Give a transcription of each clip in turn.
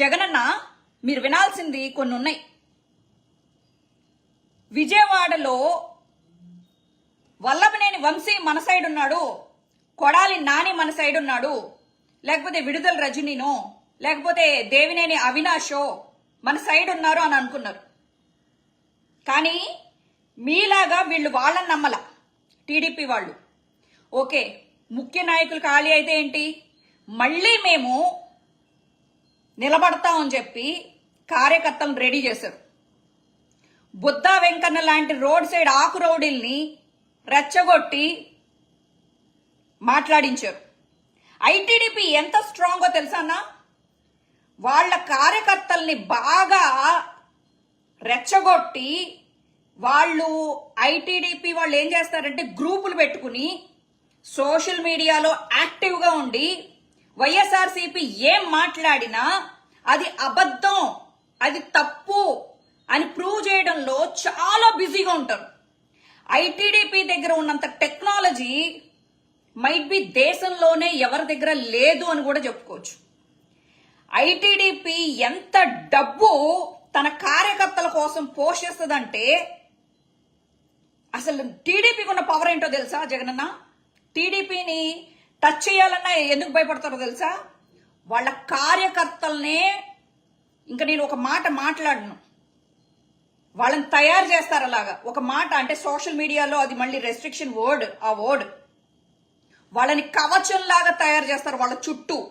జగనన్న మీరు వినాల్సింది కొన్ని ఉన్నాయి విజయవాడలో వల్లభనేని వంశీ మన సైడ్ ఉన్నాడు కొడాలి నాని మన సైడ్ ఉన్నాడు లేకపోతే విడుదల రజనీనో లేకపోతే దేవినేని అవినాషో మన సైడ్ ఉన్నారు అని అనుకున్నారు. కానీ మీలాగా వీళ్ళు వాళ్ళని నమ్మల టీడీపీ వాళ్ళు. ఓకే ముఖ్య నాయకులు ఖాళీ అయితే ఏంటి? మళ్ళీ మేము నిలబడతామని చెప్పి కార్యకర్తలను రెడీ చేశారు. బుద్ధా వెంకన్న లాంటి రోడ్ సైడ్ ఆకు రౌడీల్ని రెచ్చగొట్టి మాట్లాడించారు. ఐటీడీపీ ఎంత స్ట్రాంగో తెలుసా వాళ్ళ కార్యకర్తల్ని బాగా రెచ్చగొట్టి వాళ్ళు ఐటీడీపీ వాళ్ళు ఏం చేస్తారంటే గ్రూపులు పెట్టుకుని సోషల్ మీడియాలో యాక్టివ్గా ఉండి వైఎస్ఆర్సీపీ ఏం మాట్లాడినా అది అబద్ధం అది తప్పు అని ప్రూవ్ చేయడంలో చాలా బిజీగా ఉంటారు. ఐటీడీపీ దగ్గర ఉన్నంత టెక్నాలజీ మైట్ బి దేశంలోనే ఎవరి దగ్గర లేదు అని కూడా చెప్పుకోవచ్చు. ఐటీడీపీ ఎంత డబ్బు తన కార్యకర్తల కోసం పోషిస్తుందంటే అసలు టీడీపీకి ఉన్న పవర్ ఏంటో తెలుసా జగనన్న? టీడీపీని టచ్ చేయాలన్నా ఎందుకు భయపడతారో తెలుసా? వాళ్ళ కార్యకర్తలనే ఇంకా నేను ఒక మాట మాట్లాడను. వాళ్ళని తయారు చేస్తారు అలాగా. ఒక మాట అంటే సోషల్ మీడియాలో అది మళ్ళీ రెస్ట్రిక్షన్ వర్డ్ ఆ వర్డ్. వాళ్ళని కవచంలాగా తయారు చేస్తారు వాళ్ళ చుట్టూ.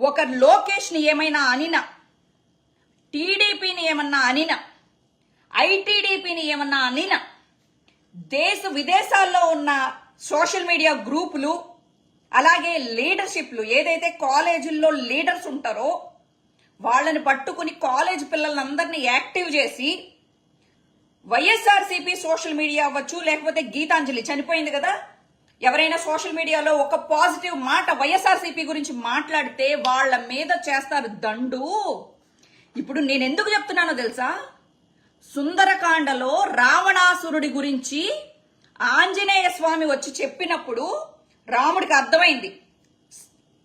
ఒక లోకేష్ని ఏమైనా అనినా టీడీపీని ఏమన్నా అనినా ఐటీడీపీని ఏమన్నా అనినా దేశ విదేశాల్లో ఉన్న సోషల్ మీడియా గ్రూపులు అలాగే లీడర్షిప్లు ఏదైతే కాలేజీల్లో లీడర్స్ ఉంటారో వాళ్ళని పట్టుకుని కాలేజ్ పిల్లలందరినీ యాక్టివ్ చేసి వైఎస్ఆర్సీపీ సోషల్ మీడియా అవ్వచ్చు లేకపోతే గీతాంజలి చనిపోయింది కదా? ఎవరైనా సోషల్ మీడియాలో ఒక పాజిటివ్ మాట వైఎస్ఆర్సీపీ గురించి మాట్లాడితే వాళ్ళ మీద చేస్తారు దండు. ఇప్పుడు నేను ఎందుకు చెప్తున్నానో తెలుసా? సుందరకాండలో రావణాసురుడి గురించి ఆంజనేయ స్వామి వచ్చి చెప్పినప్పుడు రాముడికి అర్థమైంది.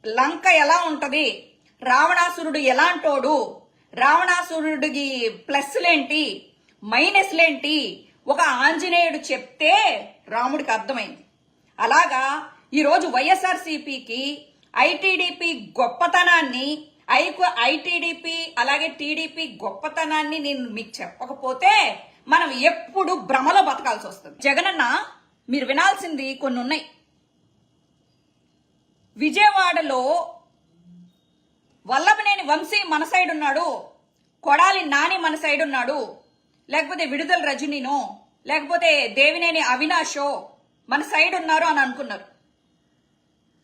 లంక ఎలా ఉంటది? రావణాసురుడు ఎలాంటోడు? రావణాసురుడికి ప్లస్లేంటి? మైనస్లేంటి? ఒక ఆంజనేయుడు చెప్తే రాముడికి అర్థమైంది. అలాగా ఈరోజు వైఎస్ఆర్సీపీకి ఐటీడీపీ గొప్పతనాన్ని ఐకు ఐటీడీపీ అలాగే టీడీపీ గొప్పతనాన్ని నేను మీకు చెప్పకపోతే మనం ఎప్పుడు భ్రమలో బతకాల్సి వస్తుంది. జగనన్న మీరు వినాల్సింది కొన్ని ఉన్నాయి విజయవాడలో వల్లభనేని వంశీ మన సైడ్ ఉన్నాడు కొడాలి నాని మన సైడ్ ఉన్నాడు లేకపోతే విడుదల రజనీనో లేకపోతే దేవినేని అవినాషో మన సైడ్ ఉన్నారు అని అనుకున్నారు.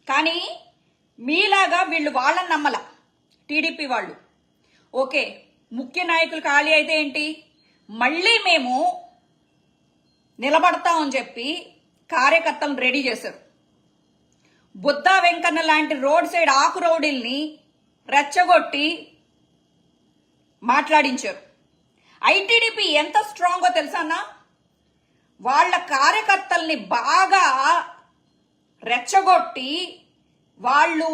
కానీ మీలాగా వీళ్ళు వాళ్ళని నమ్మల టీడీపీ వాళ్ళు. ఓకే ముఖ్య నాయకులు ఖాళీ అయితే ఏంటి? మళ్ళీ మేము నిలబడతామని చెప్పి కార్యకర్తలను రెడీ చేశారు. బుద్ధ వెంకన్న లాంటి రోడ్ సైడ్ ఆకు రౌడీల్ని రెచ్చగొట్టి మాట్లాడించారు. ఐటీడీపీ ఎంత స్ట్రాంగో తెలుసా వాళ్ళ కార్యకర్తల్ని బాగా రెచ్చగొట్టి వాళ్ళు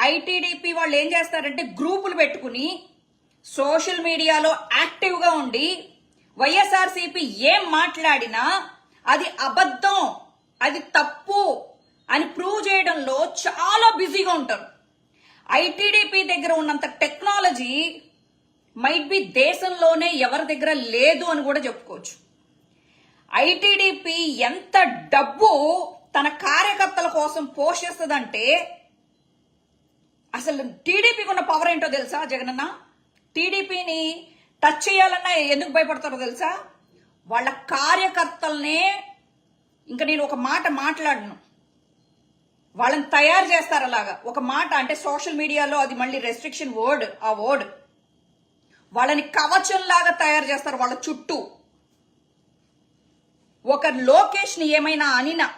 ఐటీడీపీ వాళ్ళు ఏం చేస్తారంటే గ్రూపులు పెట్టుకుని సోషల్ మీడియాలో యాక్టివ్గా ఉండి వైఎస్ఆర్సీపీ ఏం మాట్లాడినా అది అబద్ధం అది తప్పు అని ప్రూవ్ చేయడంలో చాలా బిజీగా ఉంటారు. ఐటీడీపీ దగ్గర ఉన్నంత టెక్నాలజీ మైట్ బి దేశంలోనే ఎవరి దగ్గర లేదు అని కూడా చెప్పుకోవచ్చు. ఐటీడీపీ ఎంత డబ్బు తన కార్యకర్తల కోసం పోషిస్తుందంటే అసలు టీడీపీకి ఉన్న పవర్ ఏంటో తెలుసా జగనన్న? టీడీపీని టచ్ చేయాలన్నా ఎందుకు భయపడతారో తెలుసా? వాళ్ళ కార్యకర్తలనే ఇంకా నేను ఒక మాట మాట్లాడను. వాళ్ళని తయారు చేస్తారు అలాగా. ఒక మాట అంటే సోషల్ మీడియాలో అది మళ్ళీ రెస్ట్రిక్షన్ వర్డ్ ఆ వర్డ్. వాళ్ళని కవచంలాగా తయారు చేస్తారు వాళ్ళ చుట్టూ. ఒక లోకేష్ని ఏమైనా అనినా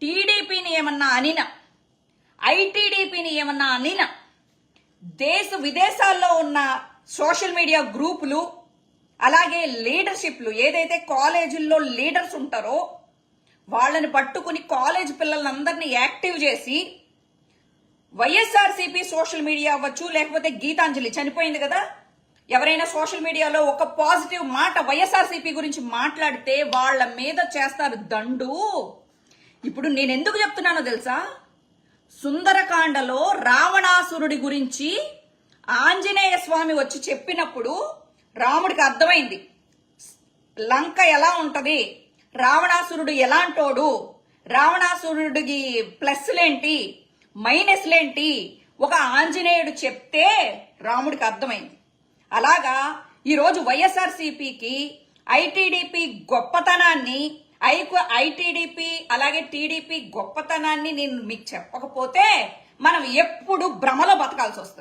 టీడీపీని ఏమన్నా అనినా ఐటీడీపీని ఏమన్నా అనినా దేశ విదేశాల్లో ఉన్న సోషల్ మీడియా గ్రూపులు అలాగే లీడర్షిప్లు ఏదైతే కాలేజీల్లో లీడర్స్ ఉంటారో వాళ్ళని పట్టుకుని కాలేజ్ పిల్లలందరినీ యాక్టివ్ చేసి వైఎస్ఆర్సీపీ సోషల్ మీడియా అవ్వచ్చు లేకపోతే గీతాంజలి చనిపోయింది కదా? ఎవరైనా సోషల్ మీడియాలో ఒక పాజిటివ్ మాట వైఎస్ఆర్సీపీ గురించి మాట్లాడితే వాళ్ళ మీద చేస్తారు దండు. ఇప్పుడు నేను ఎందుకు చెప్తున్నానో తెలుసా? సుందరకాండలో రావణాసురుడి గురించి ఆంజనేయ స్వామి వచ్చి చెప్పినప్పుడు రాముడికి అర్థమైంది. లంక ఎలా ఉంటది? రావణాసురుడు ఎలాంటోడు? రావణాసురుడికి ప్లస్లేంటి? మైనస్లేంటి? ఒక ఆంజనేయుడు చెప్తే రాముడికి అర్థమైంది. అలాగా ఈరోజు వైఎస్ఆర్సీపీకి ఐటీడీపీ గొప్పతనాన్ని ఐకు ఐటీడీపీ అలాగే టీడీపీ గొప్పతనాన్ని నేను మీకు చెప్పకపోతే మనం ఎప్పుడు భ్రమలో బతకాల్సి వస్తుంది.